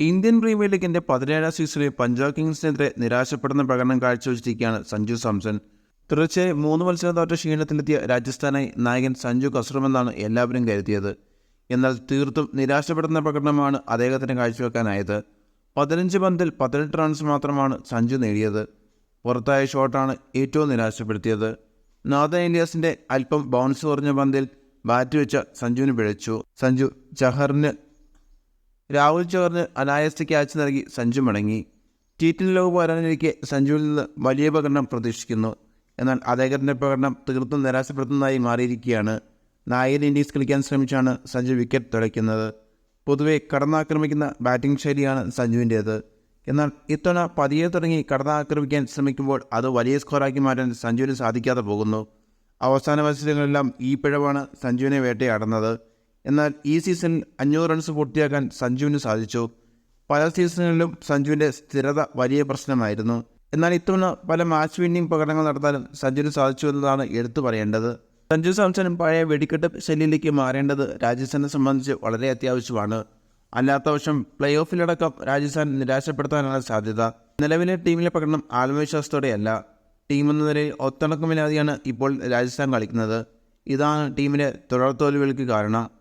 Indian premier ലീഗിന്റെ പതിനേഴാം സീസണിൽ പഞ്ചാബ് കിങ്സിനെതിരെ നിരാശപ്പെടുന്ന പ്രകടനം കാഴ്ചവെച്ചിരിക്കുകയാണ് സഞ്ജു സാംസൺ. തുടർച്ചയായി മൂന്ന് മത്സരം തോറ്റ ക്ഷീണത്തിലെത്തിയ രാജസ്ഥാനായി നായകൻ സഞ്ജു കസറുമെന്നാണ് എല്ലാവരും കരുതിയത്. എന്നാൽ തീർത്തും നിരാശപ്പെടുന്ന പ്രകടനമാണ് അദ്ദേഹത്തിന് കാഴ്ചവെക്കാനായത്. പതിനഞ്ച് പന്തിൽ പതിനെട്ട് റൺസ് മാത്രമാണ് സഞ്ജു നേടിയത്. പുറത്തായ ഷോട്ടാണ് ഏറ്റവും നിരാശപ്പെടുത്തിയത്. നാഥൻ ഏലിയാസിന്റെ അല്പം ബൗൺസ് കുറഞ്ഞ പന്തിൽ ബാറ്റ് വെച്ച സഞ്ജുവിന് പിഴച്ചു. സഞ്ജു ചഹറിന് രാഹുൽ ചോറിന് അനായാസ ക്യാച്ച് നൽകി സഞ്ജു മടങ്ങി. ടി ലോക വരാനിരിക്കെ സഞ്ജുവിൽ നിന്ന് വലിയ പ്രകടനം പ്രതീക്ഷിക്കുന്നു. എന്നാൽ അദ്ദേഹത്തിന്റെ പ്രകടനം തീർത്തും നിരാശപ്പെടുത്തുന്നതായി മാറിയിരിക്കുകയാണ്. നായകൻ ഇൻഡീസ് കളിക്കാൻ ശ്രമിച്ചാണ് സഞ്ജു വിക്കറ്റ് തുളയ്ക്കുന്നത് പൊതുവെ കടന്നാക്രമിക്കുന്ന ബാറ്റിംഗ് ശൈലിയാണ് സഞ്ജുവിന്റേത്. എന്നാൽ ഇത്തവണ പതിയെ തുടങ്ങി കടന്നാക്രമിക്കാൻ ശ്രമിക്കുമ്പോൾ അത് വലിയ സ്കോറാക്കി മാറ്റാൻ സഞ്ജുവിന് സാധിക്കാതെ പോകുന്നു. അവസാന മത്സരങ്ങളെല്ലാം ഈ പിഴവാണ് സഞ്ജുവിനെ വേട്ടയാടുന്നത്. എന്നാൽ ഈ സീസൺ അഞ്ഞൂറ് റൺസ് പൂർത്തിയാക്കാൻ സഞ്ജുവിന് സാധിച്ചു. പല സീസണുകളിലും സഞ്ജുവിന്റെ സ്ഥിരത വലിയ പ്രശ്നമായിരുന്നു. എന്നാൽ ഇത്തവണ പല മാച്ച് വിന്നിംഗ് പ്രകടനങ്ങൾ നടത്താനും സഞ്ജുവിന് സാധിച്ചു എന്നതാണ് എടുത്തു പറയേണ്ടത്. സഞ്ജു സാംസൺ പഴയ വെടിക്കെട്ട് ശൈലിയിലേക്ക് മാറേണ്ടത് രാജസ്ഥാനെ സംബന്ധിച്ച് വളരെ അത്യാവശ്യമാണ്. അല്ലാത്ത വശം പ്ലേ ഓഫിലടക്കം രാജസ്ഥാൻ നിരാശപ്പെടുത്താനാണ് സാധ്യത. നിലവിലെ ടീമിലെ പ്രകടനം ആത്മവിശ്വാസത്തോടെയല്ല. ടീം എന്ന നിലയിൽ ഒത്തിണക്കമില്ലാതെയാണ് ഇപ്പോൾ രാജസ്ഥാൻ കളിക്കുന്നത്. ഇതാണ് ടീമിലെ തുടർ തോൽവികൾക്ക് കാരണം.